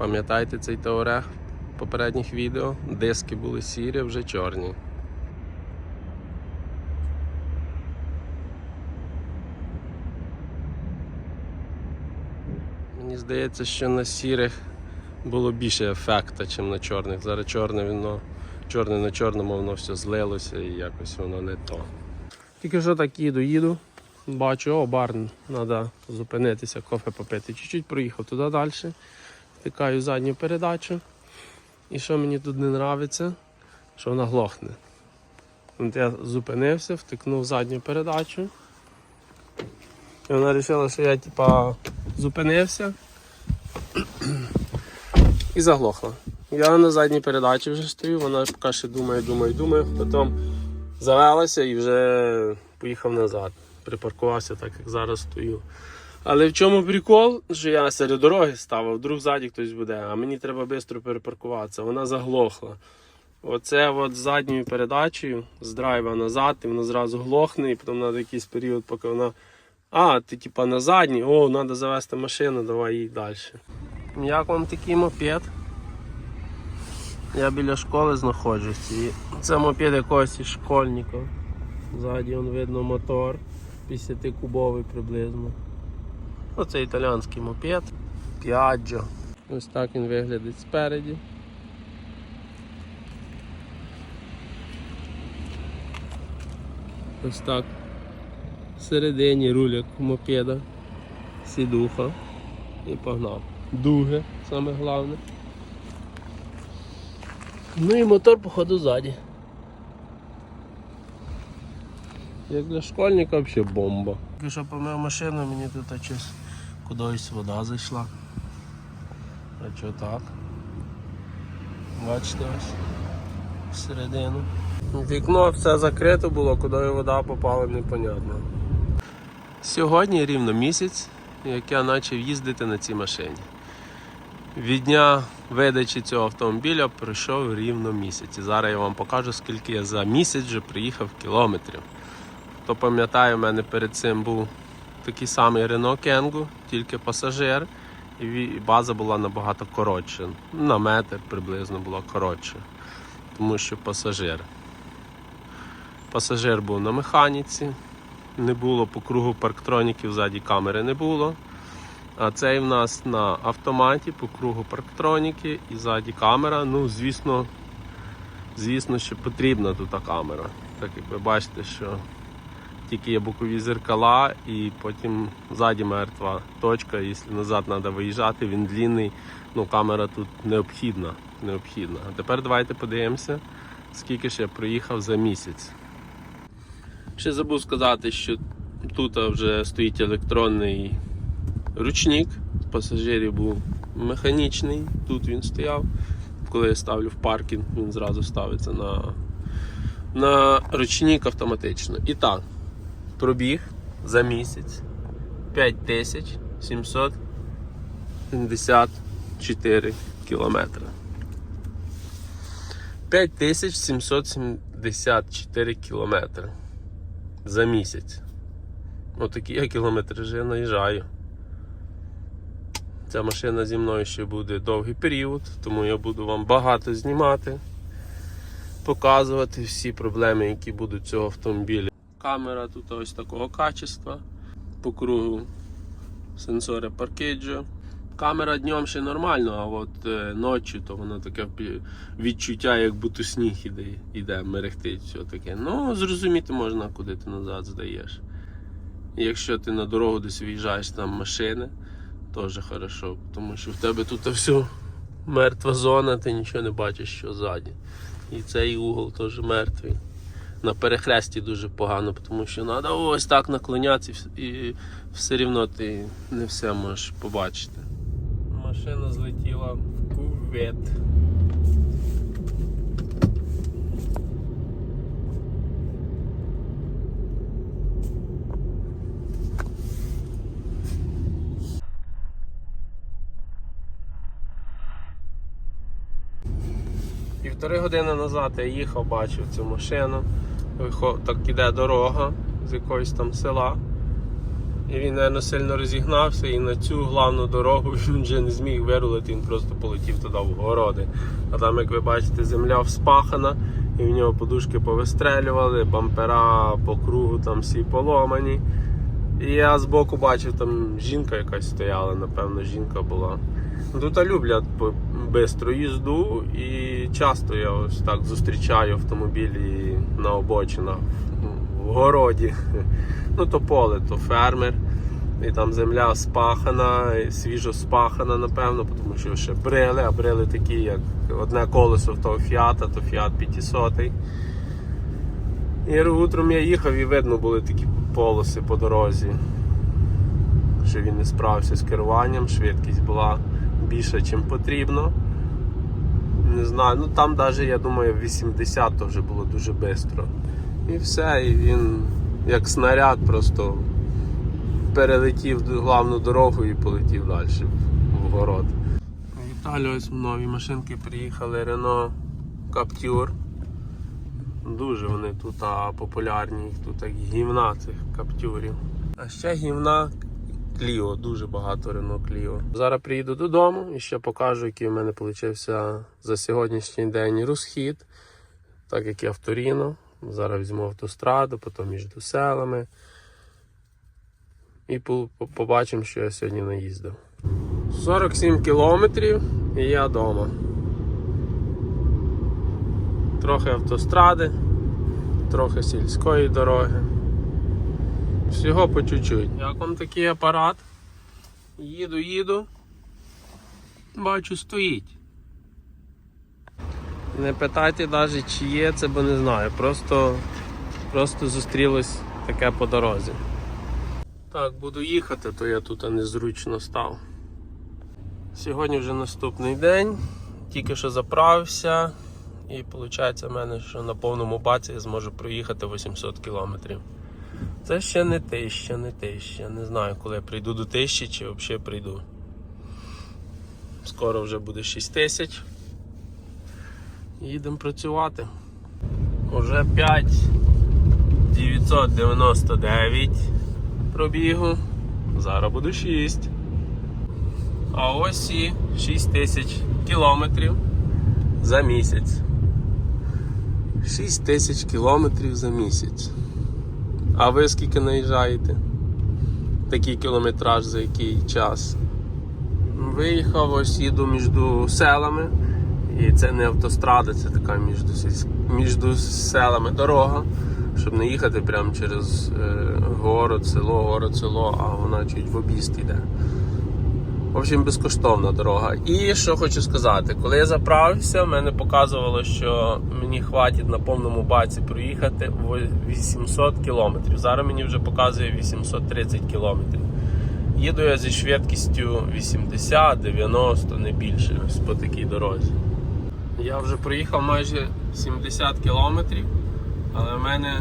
Пам'ятаєте цей теорех попередніх відео? Диски були сірі, вже чорні. Мені здається, що на сірих було більше ефекту, ніж на чорних. Зараз чорне воно, чорне на чорному, воно все злилося і якось воно не то. Тільки що так їду, їду. Бачу, о, барн, треба зупинитися, кофе попити. Чуть-чуть проїхав туди далі. Втикаю задню передачу. І що мені тут не подобається, що вона глохне. От я зупинився, втикнув задню передачу. І вона вирішила, що я типа зупинився і заглохла. Я на задній передачі вже стою, вона поки ще думає, думає, думає, потім завелася і вже поїхав назад. Припаркувався так, як зараз стою. Але в чому прикол, що я серед дороги став, а вдруг ззаді хтось буде, а мені треба швидко перепаркуватися. Вона заглохла. Оце от з задньою передачею з драйва назад, і вона зразу глохне, і потім треба якийсь період, поки вона. А, ти типа на задній, о, треба завести машину, давай їй далі. Як вам такий мопед? Я біля школи знаходжусь. І це мопед якогось із школьника. Ззаді видно мотор 50-кубовий приблизно. Оце італіанський мопед. Piaggio. Ось так він виглядить спереді. Ось так. Всередині руляк мопеда. Сідуха. І погнав. Дуги, саме головне. Ну і мотор, походу, ззаді. Як для школьника взагалі бомба. Тільки що помив машину, мені тут щось кудись вода зайшла. А що так? Бачите ось всередину. Вікно все закрито було, куди вода попала, непонятно. Сьогодні рівно місяць, як я почав їздити на цій машині. Від дня видачі цього автомобіля пройшов рівно місяць. І зараз я вам покажу, скільки я за місяць вже приїхав кілометрів. Хто пам'ятає, у мене перед цим був такий самий Renault Kangoo, тільки пасажир. І база була набагато коротша. На метр приблизно була коротша. Тому що пасажир. Пасажир був на механіці, не було по кругу парктроніків, ззаді камери не було. А цей в нас на автоматі по кругу парктроніки і ззаді камера. Ну, звісно, звісно, що потрібна тут камера. Так як ви бачите, що тільки є бокові зеркала і потім ззаді мертва точка. Якщо назад треба виїжджати, він длінний. Ну, камера тут необхідна. необхідна. А тепер давайте подивимося, скільки ж я проїхав за місяць. Ще забув сказати, що тут вже стоїть електронний ручник. Пасажирів був механічний, тут він стояв. Коли я ставлю в паркінг, він зразу ставиться на, на ручник автоматично. І так, пробіг за місяць 5774 кілометри. 5774 кілометри за місяць. Отакі я кілометри я наїжджаю. Ця машина зі мною ще буде довгий період, тому я буду вам багато знімати, показувати всі проблеми, які будуть цього автомобіля. Камера тут ось такого качества. По кругу сенсори паркеджо. Камера днем ще нормально, а от е, ночі то воно таке відчуття, як будто сніг іде, іде мерехтить, все таке. Ну, зрозуміти можна, куди ти назад здаєш. Якщо ти на дорогу десь виїжджаєш там машини, теж хорошо, тому що в тебе тут все мертва зона, ти нічого не бачиш, що ззаді. І цей угол теж мертвий. На перехресті дуже погано, тому що треба ось так наклонятися і все рівно ти не все можеш побачити. Машина злетіла в кувет. Півтори години назад я їхав, бачив цю машину. Так іде дорога з якогось там села. І він, напевно, сильно розігнався і на цю главну дорогу він вже не зміг вирулити, він просто полетів туди в городи. А там, як ви бачите, земля вспахана, і в нього подушки повистрелювали, бампера по кругу там всі поломані. І я збоку бачив, там жінка якась стояла, напевно, жінка була. Ну, Тут люблять бистру їзду і часто я ось так зустрічаю автомобілі на обочинах в городі. Ну то поле, то фермер. І там земля спахана, свіжо спахана, напевно, тому що ще брили, а брили такі, як одне колесо в того фіата, то фіат 500. І утром я їхав і видно були такі полоси по дорозі. Що він не справився з керуванням, швидкість була більша, ніж потрібно. Не знаю, ну там навіть, я думаю, 80 то вже було дуже швидко. І все, і він як снаряд просто перелетів главну дорогу і полетів далі в город. В Італію ось нові машинки приїхали Renault Captur. Дуже вони тут популярні, їх тут як гівна цих каптюрів. А ще гівна Кліо, дуже багато Renault Clio. Зараз приїду додому і ще покажу, який в мене вийшов за сьогоднішній день розхід, так як я в Торіно. Зараз візьму автостраду, потім між селами. І по- по- побачимо, що я сьогодні наїздив. 47 кілометрів і я вдома. Трохи автостради, трохи сільської дороги. Всього по чуть-чуть. Як вам такий апарат? Їду, їду. Бачу, стоїть. Не питайте навіть, чи є це, бо не знаю. Просто, просто зустрілось таке по дорозі. Так, буду їхати, то я тут незручно став. Сьогодні вже наступний день, тільки що заправився, і виходить в мене, що на повному баці я зможу проїхати 800 кілометрів. Це ще не тисяча, не тисяча. Не знаю, коли я прийду до тисячі чи взагалі прийду. Скоро вже буде 6 тисяч. Їдемо працювати. Уже 5 999 пробігу. Зараз буде 6. А ось і 6 тисяч кілометрів за місяць. 6 тисяч кілометрів за місяць. А ви скільки наїжджаєте? Такий кілометраж за який час? Виїхав, ось їду між селами. І це не автострада, це така між, між селами дорога. Щоб не їхати прямо через е, город, село, город, село, а вона чуть в об'їзд йде. В общем, безкоштовна дорога. І що хочу сказати, коли я заправився, мене показувало, що мені хватить на повному баці проїхати 800 км. Зараз мені вже показує 830 км. Їду я зі швидкістю 80-90, не більше, ось по такій дорозі. Я вже проїхав майже 70 км, але в мене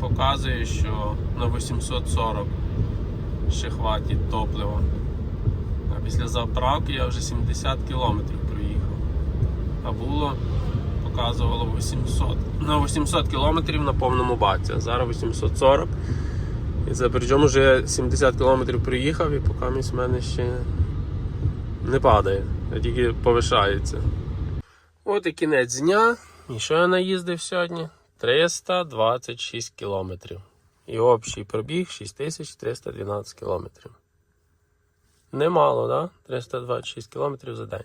показує, що на 840 ще хватить топлива. Після заправки я вже 70 кілометрів проїхав. А було, показувало 800. На 800 кілометрів на повному баці, а зараз 840. І це причому вже 70 кілометрів проїхав і поки місь в мене ще не падає, а тільки повишається. От і кінець дня. І що я наїздив сьогодні? 326 кілометрів. І общий пробіг 6312 кілометрів. Немало, да? 326 кілометрів за день.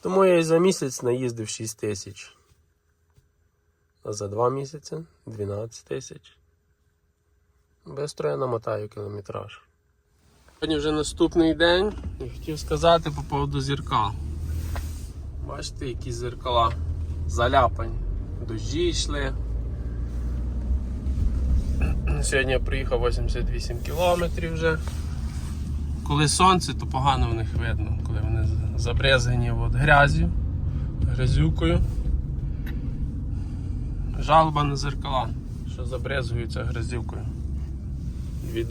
Тому я і за місяць наїздив 6 тисяч. А за 2 місяці 12 тисяч. Бистро я намотаю кілометраж. Сьогодні вже наступний день і хотів сказати по поводу зіркал. Бачите, які зеркала заляпані. Дощі йшли. Сьогодні я приїхав 88 кілометрів вже. Коли сонце, то погано в них видно, коли вони забрезгані от грязю, грязюкою. Жалоба на зеркала, що забрезгуються грязюкою. Від.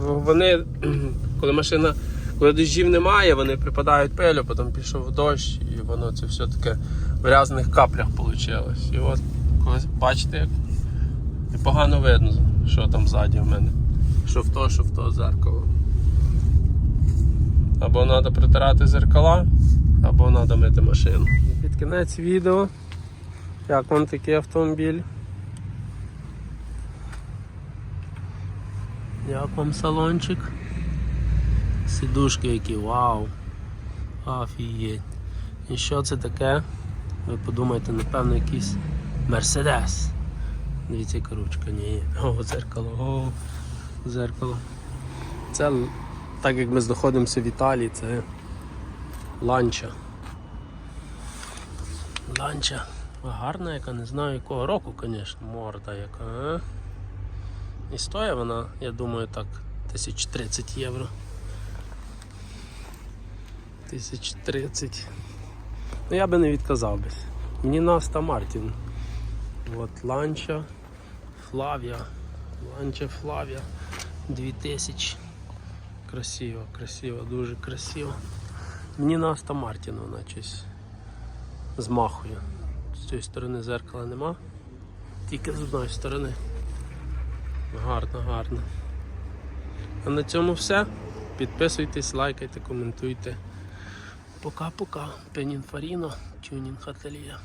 Ну, Вони, коли машина, коли дощів немає, вони припадають пилю, потім пішов дощ, і воно це все таке в грязних каплях вийшло. І от, коли бачите, як і погано видно, що там ззаді в мене. що в то, що в то зеркало. Або треба притирати зеркала, або треба мити машину. Під кінець відео. Як вам такий автомобіль? Як вам салончик? Сідушки які, вау! Офігеть. І що це таке? Ви подумаєте, напевно, якийсь Мерседес. Дивіться, яка ні. О, зеркало, о, зеркало. Це так як ми знаходимося в Італії, це ланча. Ланча. Гарна, яка не знаю якого року, звісно, морда яка. І стоїть вона, я думаю, так, 1030 євро. 1030. Ну я би не відказав би. Мені на Аста Мартін. От ланча, Флавія. Ланча Флавія 2000. Красиво, красиво, дуже красиво. Мені на Аста Мартін вона щось змахує. З цієї сторони зеркала нема. Тільки з одної сторони. Гарно, гарно. А на цьому все. Підписуйтесь, лайкайте, коментуйте. Пока-пока. Пенінфаріно, тюнінг ательє.